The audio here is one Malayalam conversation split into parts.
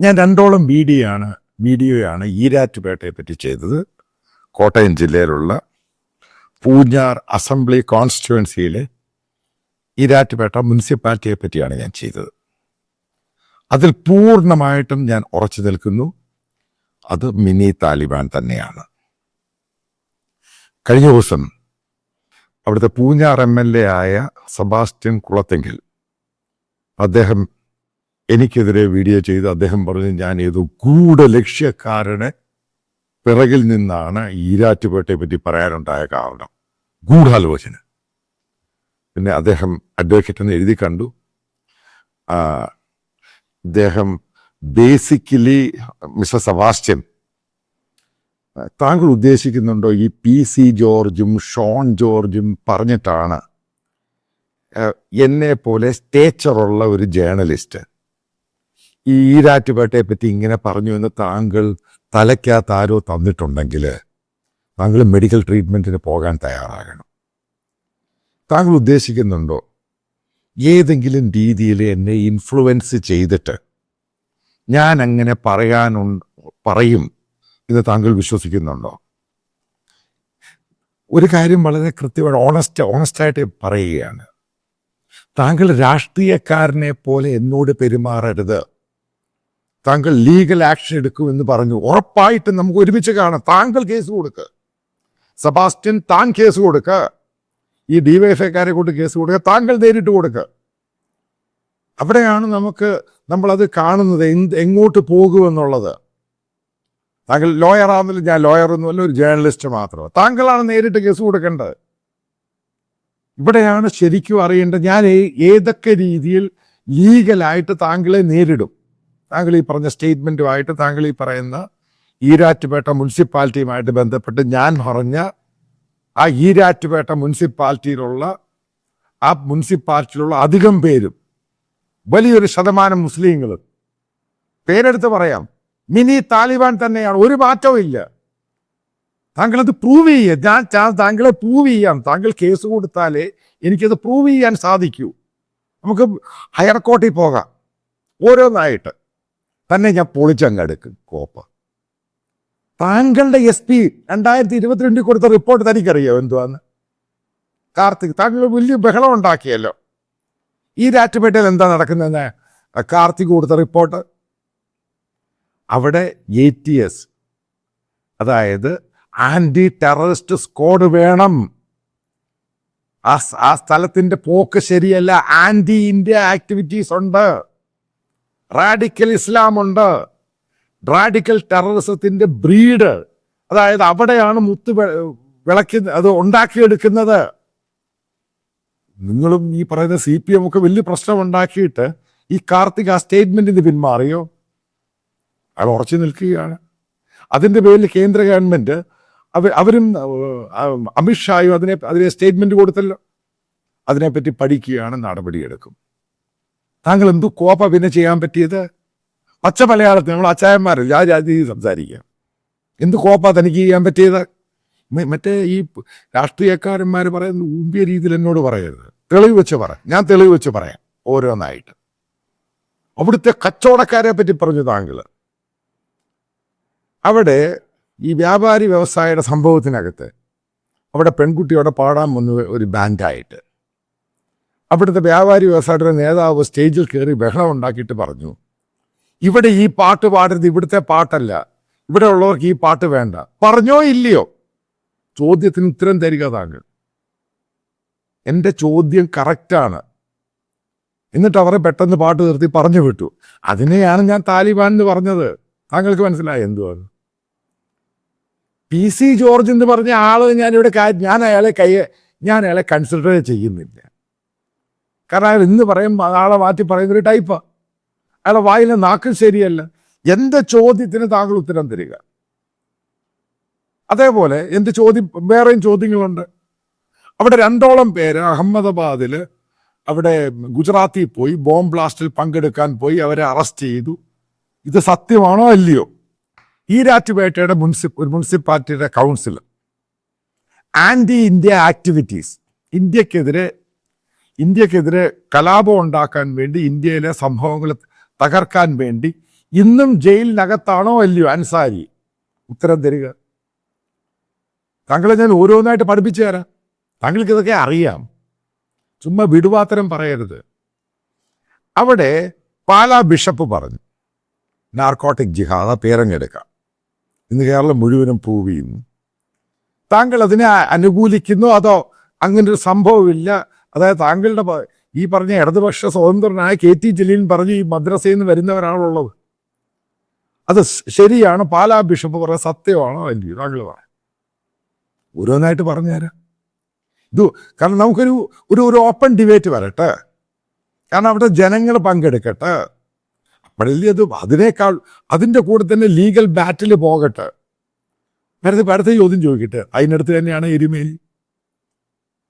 ഞാൻ രണ്ടോളം വീഡിയോ ആണ് വീഡിയോയാണ് ഈരാറ്റുപേട്ടയെ പറ്റി ചെയ്തത്. കോട്ടയം ജില്ലയിലുള്ള പൂഞ്ഞാർ അസംബ്ലി കോൺസ്റ്റിറ്റ്യുവൻസിയിലെ ഈരാറ്റുപേട്ട മുനിസിപ്പാലിറ്റിയെ പറ്റിയാണ് ഞാൻ ചെയ്തത്. അതിൽ പൂർണമായിട്ടും ഞാൻ ഉറച്ചു നിൽക്കുന്നു. അത് മിനി താലിബാൻ തന്നെയാണ്. കഴിഞ്ഞ ദിവസം അവിടുത്തെ പൂഞ്ഞാർ എം എൽ എ ആയ സെബാസ്റ്റ്യൻ കുളത്തെങ്കിൽ അദ്ദേഹം എനിക്കെതിരെ വീഡിയോ ചെയ്ത് അദ്ദേഹം പറഞ്ഞു ഞാൻ ഏതോ ഗൂഢലക്ഷ്യക്കാരനെ പിറകിൽ നിന്നാണ് ഈരാറ്റുപേട്ടയെ പറ്റി പറയാനുണ്ടായ കാരണം. ഗൂഢാലോചന. പിന്നെ അദ്ദേഹം അഡ്വക്കേറ്റ് എന്ന് എഴുതി കണ്ടു. അദ്ദേഹം ബേസിക്കലി മിസ്റ്റർ സെബാസ്റ്റ്യൻ താങ്കൾ ഉദ്ദേശിക്കുന്നുണ്ടോ ഈ പി സി ജോർജും ഷോൺ ജോർജും പറഞ്ഞിട്ടാണ് എന്നെ പോലെ സ്റ്റേച്ചറുള്ള ഒരു ജേർണലിസ്റ്റ് ഈ ഈരാറ്റുപേട്ടയെ പറ്റി ഇങ്ങനെ പറഞ്ഞു എന്ന് താങ്കൾ തലയ്ക്കകത്ത് ആരോ തന്നിട്ടുണ്ടെങ്കിൽ താങ്കൾ മെഡിക്കൽ ട്രീറ്റ്മെന്റിന് പോകാൻ തയ്യാറാകണം. താങ്കൾ ഉദ്ദേശിക്കുന്നുണ്ടോ? ഏതെങ്കിലും രീതിയിൽ എന്നെ ഇൻഫ്ലുവൻസ് ചെയ്തിട്ട് ഞാൻ അങ്ങനെ പറയാനു പറയും എന്ന് താങ്കൾ വിശ്വസിക്കുന്നുണ്ടോ? ഒരു കാര്യം വളരെ കൃത്യമായി ഓണസ്റ്റ് ഓണസ്റ്റായിട്ട് പറയുകയാണ്. താങ്കൾ രാഷ്ട്രീയക്കാരനെ പോലെ എന്നോട് പെരുമാറരുത്. താങ്കൾ ലീഗൽ ആക്ഷൻ എടുക്കും എന്ന് പറഞ്ഞു. ഉറപ്പായിട്ട് നമുക്ക് ഒരുമിച്ച് കാണാം. താങ്കൾ കേസ് കൊടുക്ക. സെബാസ്റ്റ്യൻ താൻ കേസ് കൊടുക്ക. ഈ ഡിവൈഎഫ്ഐക്കാരെ കൊണ്ട് കേസ് കൊടുക്ക. താങ്കൾ നേരിട്ട് കൊടുക്ക. അവിടെയാണ് നമുക്ക് നമ്മളത് കാണുന്നത് എന്ത് എങ്ങോട്ട് പോകുമെന്നുള്ളത്. താങ്കൾ ലോയർ ഞാൻ ലോയർ ഒന്നുമല്ല ഒരു ജേർണലിസ്റ്റ് മാത്രമാണ് താങ്കളാണ് നേരിട്ട് കേസ് കൊടുക്കേണ്ടത്. ഇവിടെയാണ് ശരിക്കും അറിയേണ്ടത്. ഞാൻ ഏതൊക്കെ രീതിയിൽ ലീഗലായിട്ട് താങ്കളെ നേരിടും. താങ്കൾ ഈ പറഞ്ഞ സ്റ്റേറ്റ്മെന്റുമായിട്ട് താങ്കൾ ഈ പറയുന്ന ഈരാറ്റുപേട്ട മുനിസിപ്പാലിറ്റിയുമായിട്ട് ബന്ധപ്പെട്ട് ഞാൻ പറഞ്ഞ ആ ഈരാറ്റുപേട്ട മുനിസിപ്പാലിറ്റിയിലുള്ള ആ മുനിസിപ്പാലിറ്റിയിലുള്ള അധികം പേരും വലിയൊരു ശതമാനം മുസ്ലിങ്ങളും പേരെടുത്ത് പറയാം. മിനി താലിബാൻ തന്നെയാണ്. ഒരു മാറ്റവും ഇല്ല. താങ്കളത് പ്രൂവ് ചെയ്യുക ഞാൻ താങ്കളെ പ്രൂവ് ചെയ്യാം. താങ്കൾ കേസ് കൊടുത്താലേ എനിക്കത് പ്രൂവ് ചെയ്യാൻ സാധിക്കൂ. നമുക്ക് ഹയർ കോർട്ടിൽ പോകാം. ഓരോന്നായിട്ട്. തന്നെ ഞാൻ പൊളിച്ചങ്ങെടുക്കും കോപ്പ്. താങ്കളുടെ എസ് പി രണ്ടായിരത്തി ഇരുപത്തിരണ്ടിൽ കൊടുത്ത റിപ്പോർട്ട് തനിക്കറിയോ എന്തുവാന്ന്? കാർത്തിക് താങ്കൾ വലിയ ബഹളം ഉണ്ടാക്കിയല്ലോ. ഈ രാറ്റുപേട്ടയിൽ എന്താ നടക്കുന്നതെന്ന് കാർത്തിക് കൊടുത്ത റിപ്പോർട്ട്. അവിടെ എ ടി എസ് അതായത് ആന്റി ടെററിസ്റ്റ് സ്ക്വാഡ് വേണം. ആ ആ സ്ഥലത്തിന്റെ പോക്ക് ശരിയല്ല. ആന്റി ഇന്ത്യ ആക്ടിവിറ്റീസ് ഉണ്ട്. റാഡിക്കൽ ഇസ്ലാമുണ്ട്. റാഡിക്കൽ ടെററിസത്തിന്റെ ബ്രീഡ്. അതായത് അവിടെയാണ് മുത്ത് വിളക്കി അത് ഉണ്ടാക്കിയെടുക്കുന്നത്. നിങ്ങളും ഈ പറയുന്ന സി പി എം ഒക്കെ വലിയ പ്രശ്നം ഉണ്ടാക്കിയിട്ട് ഈ കാർത്തിക് ആ സ്റ്റേറ്റ്മെന്റിന് പിന്മാറിയോ? അയാൾ ഉറച്ചു നിൽക്കുകയാണ്. അതിന്റെ പേരിൽ കേന്ദ്ര ഗവൺമെന്റ് അവർ അവരും അമിത്ഷായും അതിനെ അതിനെ സ്റ്റേറ്റ്മെന്റ് കൊടുത്തല്ലോ. അതിനെപ്പറ്റി പഠിക്കുകയാണ് നടപടിയെടുക്കും. താങ്കൾ എന്തു കോപ്പ പിന്നെ ചെയ്യാൻ പറ്റിയത്? പച്ച മലയാളത്തിൽ നമ്മൾ അച്ചായന്മാർ ആ ജാതി സംസാരിക്കുക എന്ത് കോപ്പ തനിക്ക് ചെയ്യാൻ പറ്റിയത്? മറ്റേ ഈ രാഷ്ട്രീയക്കാരന്മാർ പറയുന്ന ഊമ്പിയ രീതിയിൽ എന്നോട് പറയരുത്. തെളിവ് വെച്ച് പറ ഞാൻ തെളിവ് വെച്ച് പറയാം ഓരോന്നായിട്ട്. അവിടുത്തെ കച്ചവടക്കാരെ പറ്റി പറഞ്ഞു താങ്കൾ അവിടെ ഈ വ്യാപാരി വ്യവസായയുടെ സംഭവത്തിനകത്ത് അവിടെ പെൺകുട്ടിയോടെ പാടാൻ വന്നു ഒരു ബാൻഡായിട്ട് അവിടുത്തെ വ്യാപാരി വ്യവസായിയുടെ നേതാവ് സ്റ്റേജിൽ കയറി ബഹളം ഉണ്ടാക്കിയിട്ട് പറഞ്ഞു ഇവിടെ ഈ പാട്ട് പാടരുത് ഇവിടുത്തെ പാട്ടല്ല. ഇവിടെ ഉള്ളവർക്ക് ഈ പാട്ട് വേണ്ട. പറഞ്ഞോ ഇല്ലയോ? ചോദ്യത്തിന് ഉത്തരം തരിക താങ്കൾ. എന്റെ ചോദ്യം കറക്റ്റാണ്. എന്നിട്ട് അവരെ പെട്ടെന്ന് പാട്ട് നിർത്തി പറഞ്ഞു വിട്ടു. അതിനെയാണ് ഞാൻ താലിബാൻ എന്ന് പറഞ്ഞത്. താങ്കൾക്ക് മനസ്സിലായി എന്തുവാണ് പി സി ജോർജ് എന്ന് പറഞ്ഞ ആൾ ഞാനിവിടെ ഞാൻ അയാളെ കൈ ഞാൻ അയാളെ കൺസിഡർ ചെയ്യുന്നില്ല. കാരണം അയാൾ ഇന്ന് പറയും ആളെ മാറ്റി പറയുന്ന ഒരു ടൈപ്പാ അയാളെ വായിലെ നാക്ക് ശരിയല്ല. എന്റെ ചോദ്യത്തിന് താങ്കൾ ഉത്തരം തരിക? അതേപോലെ എന്റെ ചോദ്യം വേറെയും ചോദ്യങ്ങളുണ്ട്. അവിടെ രണ്ടോളം പേര് അഹമ്മദാബാദിൽ അവിടെ ഗുജറാത്തിൽ പോയി ബോംബ് ബ്ലാസ്റ്റിൽ പങ്കെടുക്കാൻ പോയി അവരെ അറസ്റ്റ് ചെയ്തു. ഇത് സത്യമാണോ അല്ലയോ? ഈരാറ്റുപേട്ടയുടെ മുനിസിപ്പ മുനിസിപ്പാലിറ്റിയുടെ കൗൺസിലർ. Anti India activities. ഇന്ത്യക്കെതിരെ ഇന്ത്യക്കെതിരെ കലാപം ഉണ്ടാക്കാൻ വേണ്ടി ഇന്ത്യയിലെ സംഭവങ്ങൾ തകർക്കാൻ വേണ്ടി ഇന്നും ജയിലിനകത്താണോ അല്ലയോ അൻസാരി? ഉത്തരം തരിക. താങ്കളെ ഞാൻ ഓരോന്നായിട്ട് പഠിപ്പിച്ചു തരാം. താങ്കൾക്ക് ഇതൊക്കെ അറിയാം. ചുമ്മാ വിടുവാത്തരം പറയരുത്. അവിടെ പാലാ ബിഷപ്പ് പറഞ്ഞു നാർക്കോട്ടിക് ജിഹാദ പേരങ്ങെടുക്കാം. ഇന്ന് കേരളം മുഴുവനും ചെയ്യുന്നു താങ്കൾ അതിനെ അനുകൂലിക്കുന്നു അതോ അങ്ങനെ ഒരു സംഭവമില്ല? അതായത് താങ്കളുടെ ഈ പറഞ്ഞ ഇടതുപക്ഷ സ്വതന്ത്രനായ കെ ടി ജലീൽ പറഞ്ഞു ഈ മദ്രസയിൽ നിന്ന് വരുന്നവരാണുള്ളത്. അത് ശരിയാണ് പാലാ ബിഷപ്പ് പറഞ്ഞ സത്യമാണോ അല്ലയോ? താങ്കൾ പറ. ഓരോന്നായിട്ട് പറഞ്ഞുതരാം. ഇത് കാരണം നമുക്കൊരു ഒരു ഒരു ഓപ്പൺ ഡിബേറ്റ് വരട്ടെ. കാരണം അവിടെ ജനങ്ങൾ പങ്കെടുക്കട്ടെ. അപ്പോഴല്ലേ അത് അതിനേക്കാൾ അതിന്റെ കൂടെ തന്നെ ലീഗൽ ബാറ്റിൽ പോകട്ടെ. ഇപ്പം അടുത്ത ചോദ്യം ചോദിക്കട്ടെ. അതിനടുത്ത് തന്നെയാണ് എരുമേലി.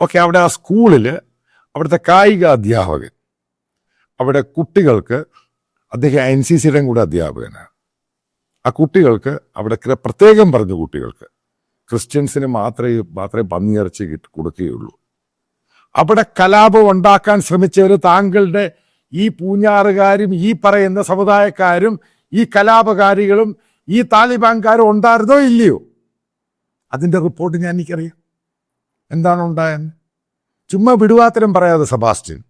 ഓക്കെ അവിടെ ആ സ്കൂളിൽ അവിടുത്തെ കായിക അധ്യാപകൻ. അവിടെ കുട്ടികൾക്ക് അദ്ദേഹം എൻ സി സിയുടെയും കൂടെ അധ്യാപകനാണ്. ആ കുട്ടികൾക്ക് അവിടെ പ്രത്യേകം പറഞ്ഞ കുട്ടികൾക്ക് ക്രിസ്ത്യൻസിന് മാത്രമേ മാത്രമേ പന്നിയിറച്ചി കിട്ടി കൊടുക്കുകയുള്ളൂ. അവിടെ കലാപം ഉണ്ടാക്കാൻ ശ്രമിച്ചവർ താങ്കളുടെ ഈ പൂഞ്ഞാറുകാരും ഈ പറയുന്ന സമുദായക്കാരും ഈ കലാപകാരികളും ഈ താലിബാൻകാരും ഉണ്ടായിരുന്നോ ഇല്ലയോ? അതിന്റെ റിപ്പോർട്ട് ഞാൻ എനിക്കറിയാം. എന്താണ് ഉണ്ടായെന്ന്? ചുമ്മാ വിടുവാത്തരം പറയാതെ സെബാസ്റ്റ്യൻ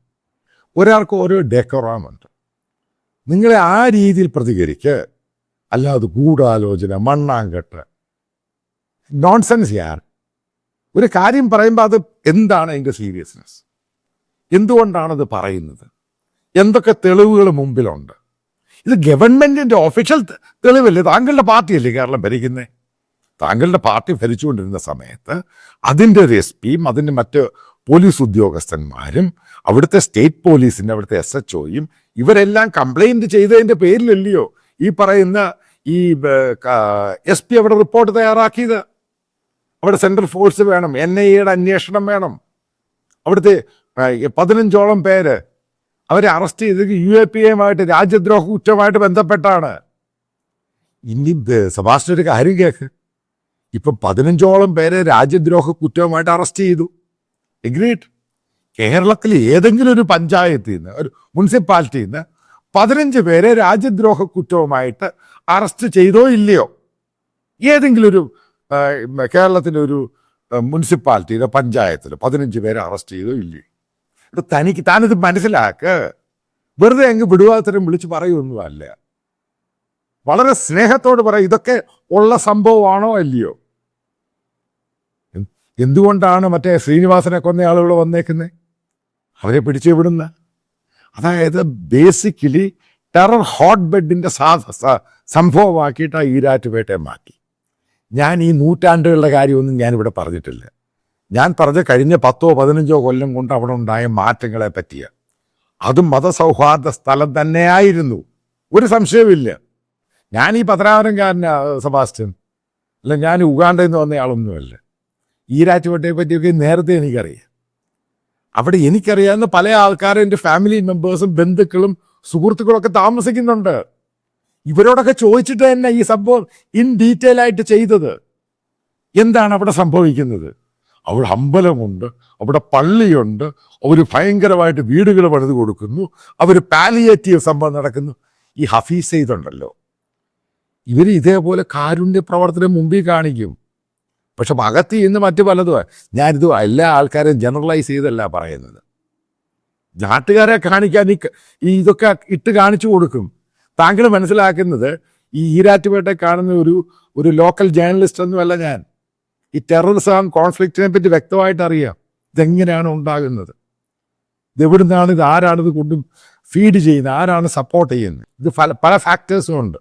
ഒരാൾക്ക് ഓരോ ഡെക്കോറാമുണ്ട് നിങ്ങളെ ആ രീതിയിൽ പ്രതികരിക്ക് അല്ലാതെ ഗൂഢാലോചന മണ്ണാങ്കട്ട് നോൺസെൻസ് യാർ. ഒരു കാര്യം പറയുമ്പോൾ അത് എന്താണ് അതിന്റെ സീരിയസ്നെസ് എന്തുകൊണ്ടാണത് പറയുന്നത്? എന്തൊക്കെ തെളിവുകൾ മുമ്പിലുണ്ട്? ഇത് ഗവൺമെന്റിന്റെ ഒഫീഷ്യൽ തെളിവല്ലേ? താങ്കളുടെ പാർട്ടിയല്ലേ കേരളം ഭരിക്കുന്നത് താങ്കളുടെ പാർട്ടി ഭരിച്ചുകൊണ്ടിരുന്ന സമയത്ത് അതിന്റെ ഒരു എസ് പിയും അതിന്റെ മറ്റ് പോലീസ് ഉദ്യോഗസ്ഥന്മാരും അവിടുത്തെ സ്റ്റേറ്റ് പോലീസിന്റെ അവിടുത്തെ എസ് എച്ച് ഒയും ഇവരെല്ലാം കംപ്ലൈന്റ് ചെയ്തതിന്റെ പേരിലല്ലയോ ഈ പറയുന്ന ഈ എസ് പി അവിടെ റിപ്പോർട്ട് തയ്യാറാക്കിയത്? അവിടെ സെൻട്രൽ ഫോഴ്സ് വേണം എൻ ഐ എയുടെ അന്വേഷണം വേണം. അവിടുത്തെ പതിനഞ്ചോളം പേര് അവരെ അറസ്റ്റ് ചെയ്തത് യു എ പി എമായിട്ട് രാജ്യദ്രോഹ കുറ്റമായിട്ട് ബന്ധപ്പെട്ടാണ്. ഇനി സെബാസ്റ്റ്യൻ ഒരു കാര്യം കേൾക്ക് ഇപ്പൊ പതിനഞ്ചോളം പേരെ രാജ്യദ്രോഹ കുറ്റവുമായിട്ട് അറസ്റ്റ് ചെയ്തു. എഗ്രീഡ് കേരളത്തിൽ ഏതെങ്കിലും ഒരു പഞ്ചായത്തിൽ നിന്ന് ഒരു മുനിസിപ്പാലിറ്റിയിൽ നിന്ന് പതിനഞ്ച് പേരെ രാജ്യദ്രോഹ കുറ്റവുമായിട്ട് അറസ്റ്റ് ചെയ്തോ ഇല്ലയോ? ഏതെങ്കിലും ഒരു കേരളത്തിന്റെ ഒരു മുനിസിപ്പാലിറ്റിയിലോ പഞ്ചായത്തിലോ പതിനഞ്ച് പേരെ അറസ്റ്റ് ചെയ്തോ ഇല്ലയോ? ഇത് തനിക്ക് താനിത് മനസ്സിലാക്ക്. വെറുതെ അങ്ങ് വിടുവാത്തരം വിളിച്ച് പറയുമൊന്നും അല്ല വളരെ സ്നേഹത്തോട് പറയും ഇതൊക്കെ ഉള്ള സംഭവമാണോ അല്ലയോ? എന്തുകൊണ്ടാണ് മറ്റേ ശ്രീനിവാസനെ കൊന്ന ആളുകൾ വന്നേക്കുന്നത് അവരെ പിടിച്ചു വിടുന്ന? അതായത് ബേസിക്കലി ടെറർ ഹോട്ട് ബെഡിന്റെ സാധ സംഭവമാക്കിയിട്ട് ആ ഈരാറ്റുപേട്ടയെ മാറ്റി. ഞാൻ ഈ നൂറ്റാണ്ടുകളുടെ കാര്യമൊന്നും ഞാനിവിടെ പറഞ്ഞിട്ടില്ല. ഞാൻ പറഞ്ഞ കഴിഞ്ഞ പത്തോ പതിനഞ്ചോ കൊല്ലം കൊണ്ട് അവിടെ ഉണ്ടായ മാറ്റങ്ങളെ പറ്റിയ. അതും മതസൗഹാർദ്ദ സ്ഥലം തന്നെയായിരുന്നു. ഒരു സംശയവുമില്ല. ഞാൻ ഈ പത്തനാപുരംകാരനാ സെബാസ്റ്റ്യൻ. അല്ല ഞാൻ ഉഗാണ്ടയിൽ നിന്ന് വന്ന ആളൊന്നുമല്ല. ഈരാറ്റുപേട്ടയെ പറ്റിയൊക്കെ നേരത്തെ എനിക്കറിയാം. അവിടെ എനിക്കറിയാവുന്ന പല ആൾക്കാരും എന്റെ ഫാമിലി മെമ്പേഴ്സും ബന്ധുക്കളും സുഹൃത്തുക്കളൊക്കെ താമസിക്കുന്നുണ്ട്. ഇവരോടൊക്കെ ചോദിച്ചിട്ട് തന്നെ ഈ സംഭവം ഇൻ ഡീറ്റെയിൽ ആയിട്ട് ചെയ്തത്. എന്താണ് അവിടെ സംഭവിക്കുന്നത്? അവിടെ അമ്പലമുണ്ട് അവിടെ പള്ളിയുണ്ട് അവർ ഭയങ്കരമായിട്ട് വീടുകൾ പണിത് കൊടുക്കുന്നു അവർ പാലിയേറ്റീവ് സംഭവം നടക്കുന്നു. ഈ ഹഫീസ് ചെയ്തുണ്ടല്ലോ. ഇവർ ഇതേപോലെ കാരുണ്യ പ്രവർത്തനം മുമ്പിൽ കാണിക്കും. പക്ഷെ അകത്ത് ഇന്ന് മറ്റു പലതും ഞാനിത് എല്ലാ ആൾക്കാരെയും ജനറലൈസ് ചെയ്തല്ല പറയുന്നത്. നാട്ടുകാരെ കാണിക്കാൻ ഈ ഇതൊക്കെ ഇട്ട് കാണിച്ചു കൊടുക്കും. താങ്കൾ മനസ്സിലാക്കുന്നത് ഈ ഈരാറ്റുപേട്ടെ കാണുന്ന ഒരു ഒരു ലോക്കൽ ജേർണലിസ്റ്റ് ഒന്നുമല്ല ഞാൻ. ഈ ടെററിസം കോൺഫ്ലിക്റ്റിനെ പറ്റി വ്യക്തമായിട്ട് അറിയാം. ഇതെങ്ങനെയാണ് ഉണ്ടാകുന്നത്? ഇത് എവിടുന്നാണ് ഇത് ആരാണ് ഇത് കൊണ്ടും ഫീഡ് ചെയ്യുന്നത്? ആരാണ് സപ്പോർട്ട് ചെയ്യുന്നത്? ഇത് പല പല ഫാക്ടേഴ്സും ഉണ്ട്.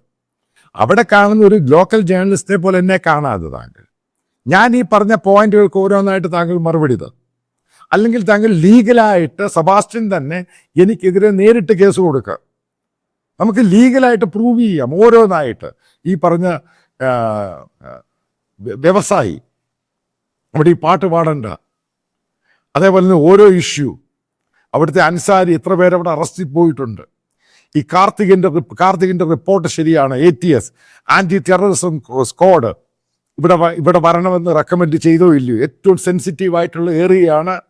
അവിടെ കാണുന്ന ഒരു ലോക്കൽ ജേർണലിസ്റ്റിനെ പോലെ എന്നെ കാണാതെ താങ്കൾ. ഞാൻ ഈ പറഞ്ഞ പോയിന്റുകൾക്ക് ഓരോന്നായിട്ട് താങ്കൾ മറുപടി തന്നു അല്ലെങ്കിൽ താങ്കൾ ലീഗലായിട്ട് സെബാസ്റ്റ്യൻ തന്നെ എനിക്കെതിരെ നേരിട്ട് കേസ് കൊടുക്കുക നമുക്ക് ലീഗലായിട്ട് പ്രൂവ് ചെയ്യാം ഓരോന്നായിട്ട്. ഈ പറഞ്ഞ വ്യവസായി. അവിടെ ഈ പാട്ട് പാടണ്ട. അതേപോലെ തന്നെ ഓരോ ഇഷ്യൂ. അവിടുത്തെ അൻസാരി എത്ര പേരവിടെ അറസ്റ്റിൽ പോയിട്ടുണ്ട്. ഈ കാർത്തികിന്റെ കാർത്തികിന്റെ റിപ്പോർട്ട് ശരിയാണ്. A T S anti terrorism squad ഇവിടെ ഇവിടെ വരണമെന്ന് റെക്കമെൻഡ് ചെയ്തോ ഇല്ലയോ? ഏറ്റവും സെൻസിറ്റീവ് ആയിട്ടുള്ള ഏറിയയാണ്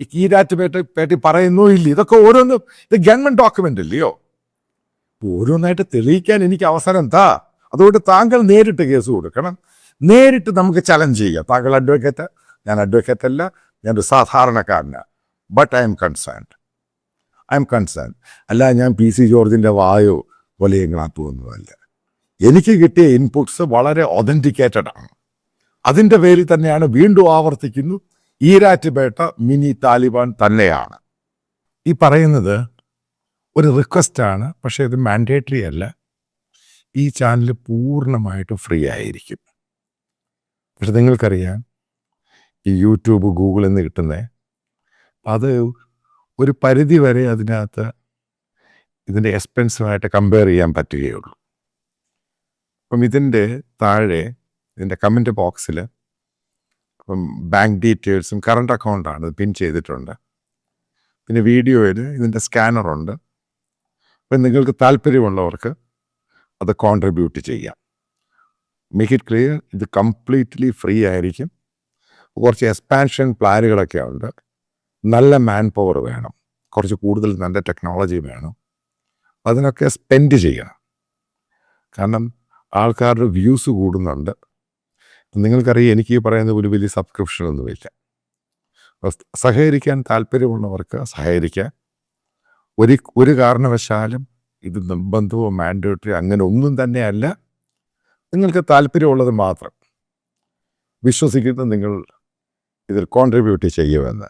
ഈ കീരാറ്റുപേട്ട പേട്ടി പറയുന്നോ ഇല്ല ഇതൊക്കെ ഓരോന്നും ഇത് ഗവൺമെന്റ് ഡോക്യുമെന്റ് ഇല്ലയോ ഓരോന്നായിട്ട് തെളിയിക്കാൻ എനിക്ക് അവസരം താ. അതുകൊണ്ട് താങ്കൾ നേരിട്ട് കേസ് കൊടുക്കണം. നേരിട്ട് നമുക്ക് ചലഞ്ച് ചെയ്യാം. താങ്കൾ അഡ്വക്കേറ്റ് ഞാൻ അഡ്വക്കേറ്റ് അല്ല ഞാനൊരു സാധാരണക്കാരനാണ് but I'm concerned I'm concern അല്ല ഞാൻ പി സി ജോർജിന്റെ വായോ കൊലയങ്ങളാക്കുമൊന്നുമല്ല എനിക്ക് കിട്ടിയ ഇൻപുട്സ് വളരെ ഒതന്റിക്കേറ്റഡ് ആണ്. അതിന്റെ പേരിൽ തന്നെയാണ് വീണ്ടും ആവർത്തിക്കുന്നു ഈരാറ്റുപേട്ട മിനി താലിബാൻ തന്നെയാണ്. ഈ പറയുന്നത് ഒരു റിക്വസ്റ്റാണ് പക്ഷേ ഇത് മാൻഡേറ്ററി അല്ല. ഈ ചാനൽ പൂർണമായിട്ടും ഫ്രീ ആയിരിക്കും. പക്ഷെ നിങ്ങൾക്കറിയാം ഈ യൂട്യൂബ് ഗൂഗിളിൽ നിന്ന് കിട്ടുന്നത് അത് ഒരു പരിധി വരെ അതിനകത്ത് ഇതിന്റെ എക്സ്പെൻസുമായിട്ട് കമ്പയർ ചെയ്യാൻ പറ്റുകയുള്ളൂ. അപ്പം ഇതിന്റെ താഴെ ഇതിന്റെ കമന്റ് ബോക്സിൽ ഇപ്പം ബാങ്ക് ഡീറ്റെയിൽസും കറണ്ട് അക്കൗണ്ടാണ് പിൻ ചെയ്തിട്ടുണ്ട്. പിന്നെ വീഡിയോയിൽ ഇതിന്റെ സ്കാനറുണ്ട് അപ്പം നിങ്ങൾക്ക് താല്പര്യമുള്ളവർക്ക് അത് കോൺട്രിബ്യൂട്ട് ചെയ്യാം. മേക്ക് ഇറ്റ് ക്ലിയർ ഇത് കംപ്ലീറ്റ്ലി ഫ്രീ ആയിരിക്കും. കുറച്ച് എക്സ്പാൻഷൻ പ്ലാനുകളൊക്കെ ഉണ്ട്. നല്ല മാൻ പവർ വേണം. കുറച്ച് കൂടുതൽ നല്ല ടെക്നോളജി വേണം. അതിനൊക്കെ സ്പെൻഡ് ചെയ്യണം. കാരണം ആൾക്കാരുടെ വ്യൂസ് കൂടുന്നുണ്ട്. നിങ്ങൾക്കറിയാം എനിക്ക് ഈ പറയുന്ന ഒരു വലിയ അപ്പോൾ സഹകരിക്കാൻ താല്പര്യമുള്ളവർക്ക് സഹകരിക്കാൻ ഒരു ഒരു കാരണവശാലും ഇത് നിർബന്ധമോ മാൻഡേറ്ററി അങ്ങനെ ഒന്നും തന്നെയല്ല. നിങ്ങൾക്ക് താല്പര്യമുള്ളത് മാത്രം വിശ്വസിക്കുന്ന നിങ്ങൾ ഇതിൽ കോൺട്രിബ്യൂട്ട് ചെയ്യുമെന്ന്.